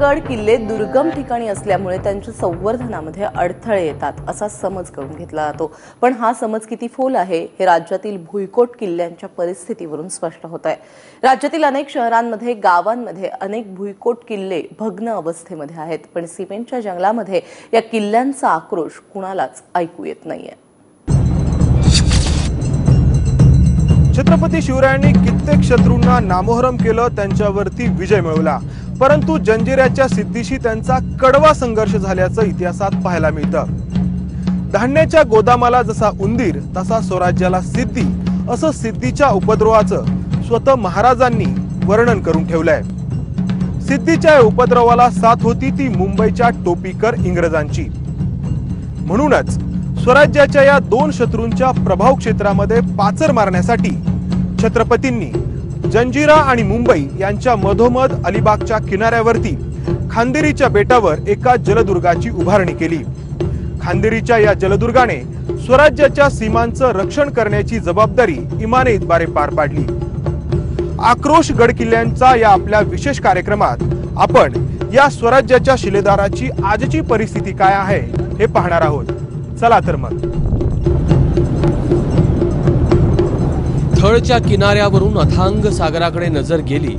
गड किल्ले दुर्गम ठिकाणी असल्यामुळे त्यांच्या संवर्धनामध्ये अडथळे येतात असा समज करून घेतला जातो. पण हा समज किती फोल आहे हे राज्यातील भुईकोट किल्ल्यांच्या परिस्थितीवरून स्पष्ट होत आहे. राज्यातील अनेक शहरांमध्ये गावांमध्ये अनेक भुईकोट किल्ले भग्न अवस्थेमध्ये आहेत. पण सिमेंटच्या जंगलामध्ये या किल्ल्यांचा आक्रोश कुणालाच ऐकू येत नाहीये. छत्रपती शिवरायांनी कित्येक शत्रूंना नामोहरम केलं त्यांच्यावरती विजय मिळवला. परंतु जंजिऱ्याच्या सिद्धीशी त्यांचा कडवा संघर्ष झाल्याचं इतिहासात पाहायला मिळतं. धान्याच्या गोदामाला जसा उंदीर तसा स्वराज्याला सिद्धी असं सिद्धीच्या उपद्रवाचं स्वतः महाराजांनी वर्णन करून ठेवलंय. सिद्धीच्या उपद्रवाला साथ होती ती मुंबईच्या टोपीकर इंग्रजांची. म्हणूनच स्वराज्याच्या या दोन शत्रूंच्या प्रभाव क्षेत्रामध्ये पाचर मारण्यासाठी छत्रपतींनी जंजिरा आणि मुंबई यांच्या मधोमध अलिबागच्या किनाऱ्यावरती खांदेरीच्या बेटावर एका जलदुर्गाची उभारणी केली. खांदेरीच्या या जलदुर्गाने स्वराज्याच्या सीमांचं रक्षण करण्याची जबाबदारी इमाने इतबारे पार पाडली. आक्रोश गडकिल्ल्यांचा या आपल्या विशेष कार्यक्रमात आपण या स्वराज्याच्या शिलेदाराची आजची परिस्थिती काय आहे हे पाहणार आहोत. चला तर मग. थळच्या किनाऱ्यावरून अथांग सागराकडे नजर गेली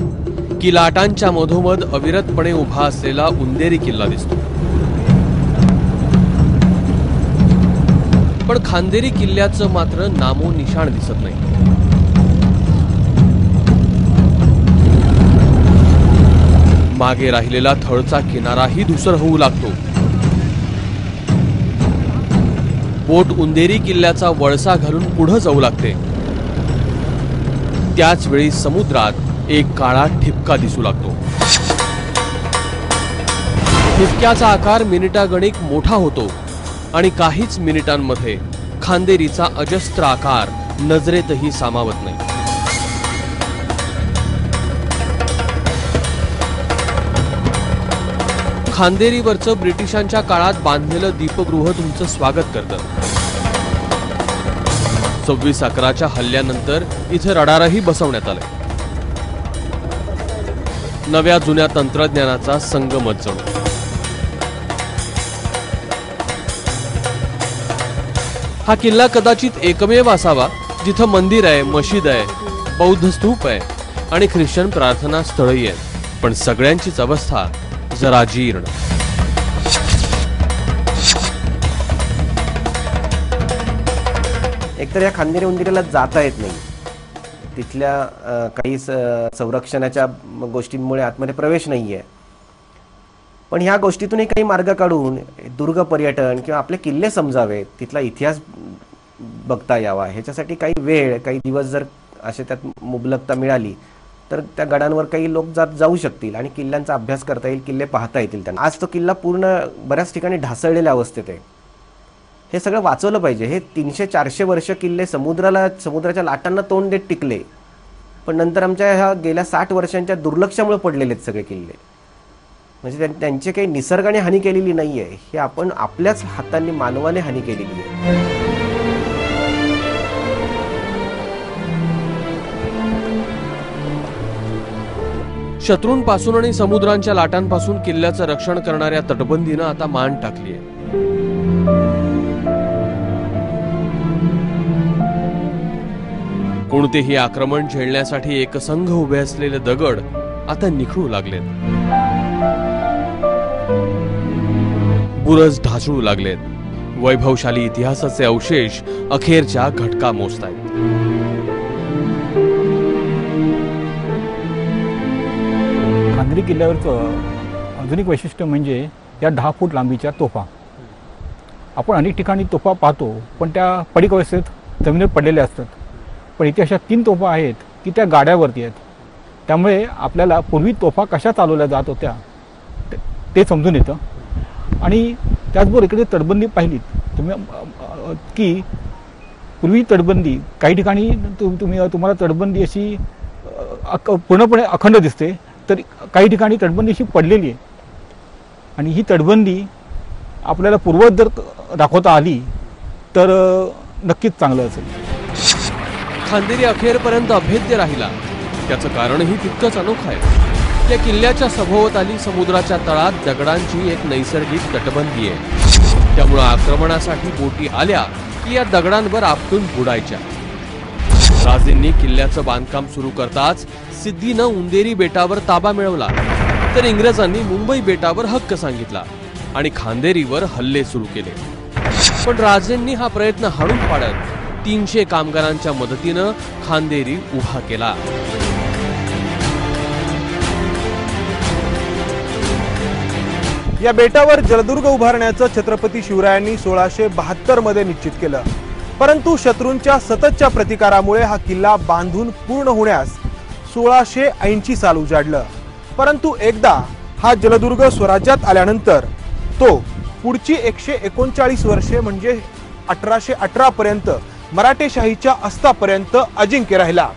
की लाटांच्या मधोमध अविरतपणे उभा असलेला उंदेरी किल्ला दिसतो. पण खांदेरी किल्ल्याचं मात्र नामो निशाण दिसत नाही. मागे राहिलेला थळचा किनाराही धुसर होऊ लागतो. बोट उंदेरी किल्ल्याचा वळसा घालून पुढे जाऊ लागते. त्याच वेळी समुद्रात एक काळा ठिपका दिसू लागतो. ठिपक्याचा आकार मिनिटागणिक मोठा होतो आणि काहीच मिनिटांमध्ये खांदेरीचा अजस्त्र आकार नजरेतही सामावत नाही. खांदेरीवरचं ब्रिटिशांच्या काळात बांधलेलं दीपगृह तुमचं स्वागत करतं. सव्वीस अकराच्या हल्ल्यानंतर इथे रडारही बसवण्यात आले. नव्या जुन्या तंत्रज्ञानाचा संगमच जणू. हा किल्ला कदाचित एकमेव असावा जिथं मंदिर आहे मशीद आहे बौद्ध स्तूप आहे आणि ख्रिश्चन प्रार्थना स्थळही आहे पण सगळ्यांचीच अवस्था जरा जीर्ण. एकतर या खांदेरी उंदिरीला जाता येत नाही. तिथल्या काही संरक्षणाच्या गोष्टींमुळे आतमध्ये प्रवेश नाही आहे पण ह्या गोष्टीतूनही काही मार्ग काढून दुर्ग पर्यटन किंवा आपले किल्ले समजावेत तिथला इतिहास बघता यावा. ह्याच्यासाठी काही वेळ काही दिवस जर असे त्यात मुबलकता मिळाली तर त्या गडांवर काही लोक जात जाऊ शकतील आणि किल्ल्यांचा अभ्यास करता येईल किल्ले पाहता येतील त्यांना. आज तो किल्ला पूर्ण बऱ्याच ठिकाणी ढासळलेल्या अवस्थेत आहे. हे सगळं वाचवलं पाहिजे. हे तीनशे चारशे वर्ष किल्ले समुद्राला समुद्राच्या लाटांना तोंड देत टिकले. पण नंतर आमच्या ह्या गेल्या साठ वर्षांच्या दुर्लक्षामुळे पडलेले आहेत सगळे किल्ले. म्हणजे त्यां- त्यांची काही निसर्गाने हानी केलेली नाही आहे हे आपण आपल्याच हातांनी मानवाने हानी केलेली आहे. शत्रूंपासून आणि समुद्रांच्या लाटांपासून किल्ल्याचं रक्षण करणाऱ्या तटबंदीनं आता मान टाकली आहे कोणतेही आक्रमण झेलण्यासाठी एकसंघ उभे असलेले दगड आता निखळू लागलेत. बुरज ढासळू लागलेत. वैभवशाली इतिहासाचे अवशेष अखेरच्या घटका मोजतायत. खांदरी किल्ल्यावरचं अजून एक वैशिष्ट्य म्हणजे या दहा फूट लांबीच्या तोफा. आपण अनेक ठिकाणी तोफा पाहतो पण त्या पडीक अवस्थेत जमिनीवर पडलेल्या असतात. पण इथे अशा तीन तोफा आहेत की त्या गाड्यावरती आहेत. त्यामुळे आपल्याला पूर्वी तोफा कशा चालवल्या जात होत्या ते- समजून येतं. आणि त्याचबरोबर इकडे तटबंदी पाहिलीत. तुम्ही की पूर्वी तटबंदी काही ठिकाणी तुम्ही तुम्हाला तटबंदी अशी अक- पूर्णपणे अखंड दिसते तर काही ठिकाणी तटबंदी अशी पडलेली आहे. आणि ही तटबंदी आपल्याला पूर्वत जर दाखवता आली तर नक्कीच चांगलं असेल. खांदेरी अखेरपर्यंत अभेद्य राहिला. त्याचं कारणही तितकंच अनोखं आहे. या किल्ल्याच्या सभोवताली समुद्राच्या तळात दगडांची एक नैसर्गिक तटबंदी आहे. त्यामुळं आक्रमणासाठी बोटी आल्या की या दगडांवर आपटून बुडायच्या. राजेंनी किल्ल्याचं बांधकाम सुरू करताच सिद्धीनं उंदेरी बेटावर ताबा मिळवला. तर इंग्रजांनी मुंबई बेटावर हक्क सांगितला आणि खांदेरीवर हल्ले सुरू केले. पण राजेंनी हा प्रयत्न हाणून पाडत तीनशे कामगारांच्या मदतीनं खांदेरी उभा केला. या बेटावर जलदुर्ग उभारण्याचं छत्रपती शिवरायांनी सोळाशे बहात्तरमध्ये निश्चित केलं. परंतु शत्रूंच्या सततच्या प्रतिकारामुळे हा किल्ला बांधून पूर्ण होण्यास सोळाशे ऐंशी साल उजाडलं. परंतु एकदा हा जलदुर्ग स्वराज्यात आल्यानंतर तो पुढची एकशे एकोणचाळीस वर्षे म्हणजे अठराशे अठरा पर्यंत मराठेशाहीच्या अस्तापर्यंत अजिंक्य राहिला.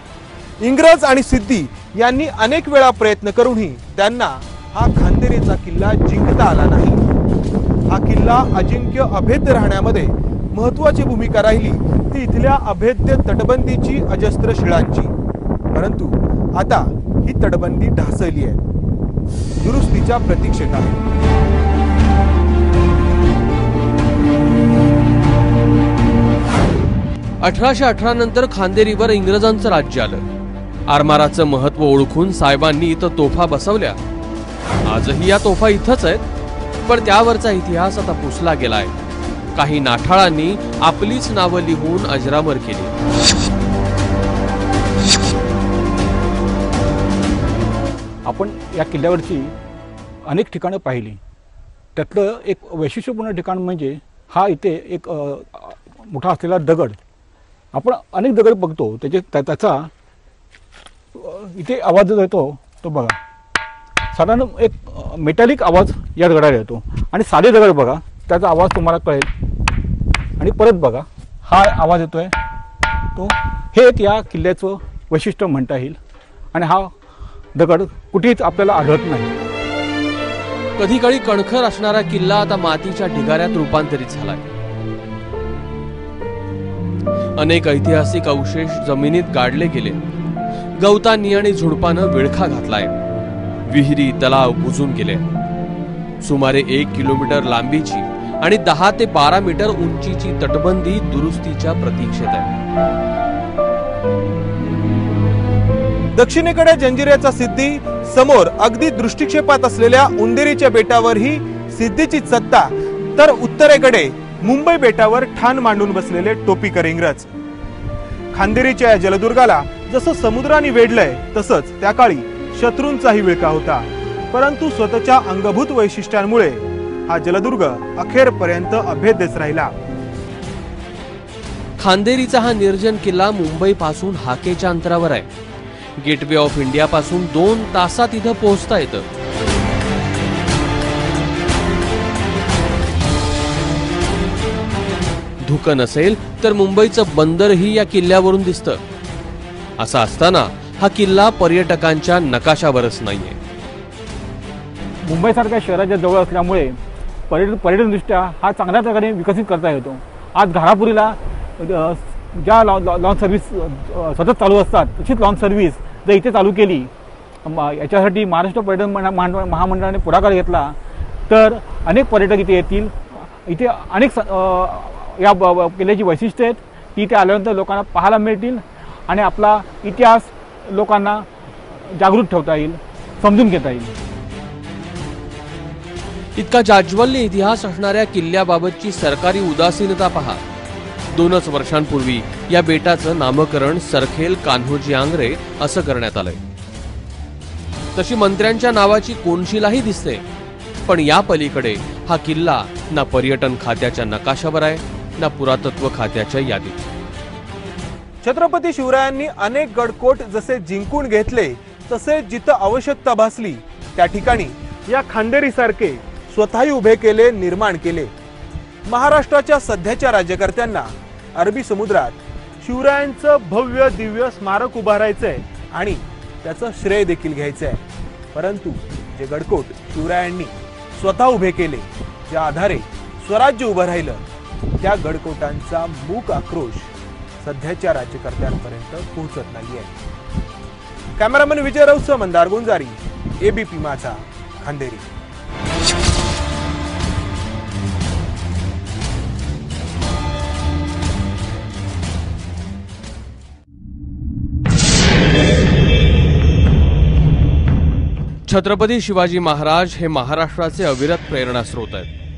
इंग्रज आणि सिद्धी यांनी अनेक वेळा प्रयत्न करूनही त्यांना हा खांदेरीचा किल्ला जिंकता आला नाही. हा किल्ला अजिंक्य अभेद्य राहण्यामध्ये महत्वाची भूमिका राहिली ती इथल्या अभेद्य तटबंदीची अजस्त्र शिळांची परंतु आता ही तटबंदी ढासळली आहे. दुरुस्तीच्या प्रतीक्षेत आहे अठराशे अठरा नंतर खांदेरीवर इंग्रजांचं राज्य आलं. आरमाराचं महत्त्व ओळखून साहेबांनी इथं तोफा बसवल्या. आजही या तोफा इथंच आहेत पण त्यावरचा इतिहास आता पुसला गेलाय. काही नाठाळांनी आपलीच नावं लिहून अजरामर केली. आपण या किल्ल्यावरची अनेक ठिकाणं पाहिली. त्यातलं एक वैशिष्ट्यपूर्ण ठिकाण म्हणजे हा इथे एक मोठा असलेला दगड. आपण अनेक दगड बघतो त्याचे त्या- त्याचा इथे आवाज जो येतो तो बघा. साधारण एक मेटॅलिक आवाज या दगडाला येतो. आणि साधे दगड बघा त्याचा आवाज तुम्हाला कळेल. आणि परत बघा हा आवाज येतोय तो हे एक या किल्ल्याचं वैशिष्ट्य म्हणता येईल. आणि हा दगड कुठेच आपल्याला आढळत नाही. कधी काळी कणखर असणारा किल्ला आता मातीच्या ढिगाऱ्यात रूपांतरित झालाय. अनेक ऐतिहासिक अवशेष जमिनीत गाडले गेले. गवतांनी आणि झुडपानं विळखा घातलाय. विहिरी तलाव बुजून गेले. सुमारे एक किलोमीटर लांबीची आणि दहा ते बारा मीटर उंचीची तटबंदी दुरुस्तीच्या प्रतीक्षेत आहे. दक्षिणेकडे जंजिऱ्याचा सिद्धी समोर अगदी दृष्टिक्षेपात असलेल्या उंदेरीच्या बेटावरही सिद्धीची सत्ता तर उत्तरेकडे मुंबई बेटावर ठाण मांडून बसलेले टोपीकर इंग्रज. खांदेरीच्या या जलदुर्गाला जसं समुद्राने वेढलंय तसंच त्या काळी शत्रूंचाही विळका होता. परंतु स्वतःच्या अंगभूत वैशिष्ट्यांमुळे हा जलदुर्ग अखेरपर्यंत अभेद्यच राहिला. खांदेरीचा हा निर्जन किल्ला मुंबईपासून हाकेच्या अंतरावर आहे. गेटवे ऑफ इंडिया पासून दोन तासात इथं पोहोचता येतं. धुकं नसेल तर मुंबईचं बंदरही या किल्ल्यावरून दिसतं. असं असताना हा किल्ला पर्यटकांच्या नकाशावरच नाहीये. मुंबईसारख्या शहराच्या जवळ असल्यामुळे पर्यटन पर्यटनदृष्ट्या हा चांगल्या प्रकारे विकसित करता येतो. आज घारापुरीला ज्या लॉ लॉ- लॉन्च सर्व्हिस सतत चालू असतात तशीच लॉन्च सर्व्हिस जर इथे चालू केली म- याच्यासाठी महाराष्ट्र पर्यटन महा- महामंडळाने पुढाकार घेतला तर अनेक पर्यटक इथे येतील. इथे अनेक स- या ब- किल्ल्याची वैशिष्ट्ये आहेत. ती इथे आल्यानंतर लोकांना पाहायला मिळतील आणि आपला इतिहास लोकांना जागृत ठेवता येईल समजून घेता येईल. इतका जाज्वल्य इतिहास असणाऱ्या किल्ल्याबाबतची सरकारी उदासीनता पहा. दोनच वर्षांपूर्वी या बेटाचं नामकरण सरखेल कान्होजी आंग्रे असं करण्यात आलंय. तशी मंत्र्यांच्या नावाची कोनशिलाही दिसते पण या पलीकडे हा किल्ला ना पर्यटन खात्याच्या नकाशावर आहे ना पुरातत्व खात्याच्या यादीत. छत्रपती शिवरायांनी अनेक गडकोट जसे जिंकून घेतले तसे जिथं आवश्यकता भासली त्या ठिकाणी या खांदेरीसारखे स्वतःही उभे केले निर्माण केले. महाराष्ट्राच्या सध्याच्या राज्यकर्त्यांना अरबी समुद्रात शिवरायांचं भव्य दिव्य स्मारक उभारायचंय आणि त्याचं श्रेय देखील घ्यायचं आहे परंतु जे गडकोट शिवरायांनी स्वतः उभे केले ज्या आधारे स्वराज्य उभं राहिलं त्या गडकोटांचा मूक आक्रोश सध्याच्या राज्यकर्त्यांपर्यंत पोहोचत नाहीये. Cameraman Vijay Raut Mandar Gunjari ABP Majha Khanderi. Chhatrapati Shivaji Maharaj हे महाराष्ट्राचे अविरत प्रेरणास्रोत आहेत.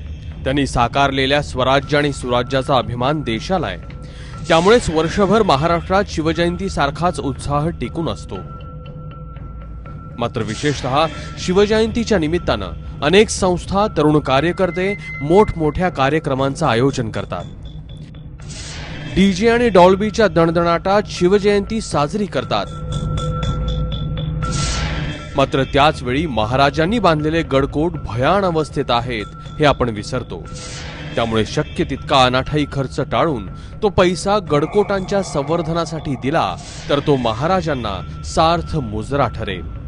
त्यांनी साकारलेल्या स्वराज्य आणि सुराज्याचा अभिमान देशाला आहे. त्यामुळेच वर्षभर महाराष्ट्रात शिवजयंती सारखाच उत्साह टिकून असतो. मात्र विशेषतः शिवजयंतीच्या निमित्तानं अनेक संस्था तरुण कार्यकर्ते मोठमोठ्या कार्यक्रमांचं आयोजन करतात. डीजे आणि डॉल्बीच्या दणदणाटात शिवजयंती साजरी करतात. मात्र त्याचवेळी महाराजांनी बांधलेले गडकोट भयान अवस्थेत आहेत. हे आपण विसरतो. त्यामुळे शक्य तितका अनाठाई खर्च टाळून तो पैसा गडकोटांच्या संवर्धनासाठी दिला तर तो महाराजांना सार्थ मुजरा ठरेल.